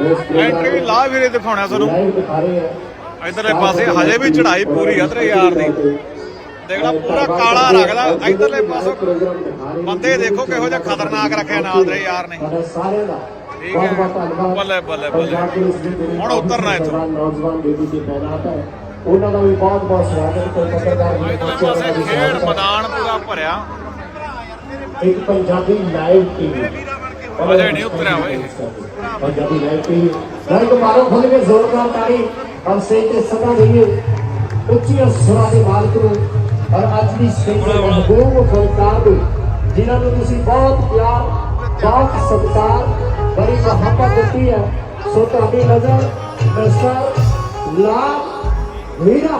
Entry ਲਾ ਵੀਰੇ ਦਿਖਾਉਣਾ ਤੁਹਾਨੂੰ ਇਧਰਲੇ ਪਾਸੇ ਹਜੇ ਵੀ ਚੜਾਈ ਪੂਰੀ ਆ ਤੇਰੇ ਯਾਰ ਦੀ ਦੇਖ ਪੂਰਾ ਕਾਲਾ ਰਗਦਾ ਇਧਰਲੇ ਪਾਸੇ ਬੰਦੇ ਦੇਖੋ ਕਿਹੋ ਜਿਹਾ ਖਤਰਨਾਕ ਰੱਖਿਆ ਨਾਲ ਤੇਰੇ ਯਾਰ ਨੇ ਠੀਕ ਹੈ। ਬੱਲੇ, ਬੱਲੇ, ਬੱਲੇ। ਹੁਣ ਉਤਰਨਾ ਇੱਥੋਂ। ਨੌਜਵਾਨ ਬੇਟੀ ਦੀ ਤਾਇਨਾਤ ਹੈ ਉਹਨਾਂ ਦਾ ਵੀ ਬਹੁਤ ਬਹੁਤ ਸਵਾਗਤ ਕੋਈ ਪੱਤਰਕਾਰ ਇਧਰਲੇ ਪਾਸੇ ਖੇਡ ਮੈਦਾਨ ਪੂਰਾ ਭਰਿਆ ਇੱਕ ਪੰਜਾਬੀ ਲਾਈਵ ਟੀਵੀ ਅਜੇ ਨਹੀਂ ਉਤਰਿਆ ਬਾਈ ਪੰਜਾਬੀ ਲਾਈਵ ਟੀਵੀ ਲਾਈਕ ਮਾਰੋ ਖੁੱਲ ਕੇ ਜ਼ੋਰਦਾਰ ਤਾੜੀ। ਹਮ ਸਟੇਜ ਤੇ ਸਦਾ ਰਹੀਏ ਉੱਚੀਆਂ ਸੁਰਾਂ ਦੇ ਮਾਲਕ ਨੂੰ। ਔਰ ਅੱਜ ਦੀ ਸਟੇਜ ਤੇ ਮਹਿਬੂਬ ਫਲਕਾਰ ਨੂੰ ਜਿਨ੍ਹਾਂ ਨੂੰ ਤੁਸੀਂ ਬਹੁਤ ਪਿਆਰ ਬਹੁਤ ਸਤਿਕਾਰ ਬੜੀ ਮੁਹੱਬਤ ਦਿੱਤੀ ਹੈ। ਸੋ ਤੁਹਾਡੀ ਨਜ਼ਰ ਮਿਸਟਰ ਲਾਲ ਵੀਰਾ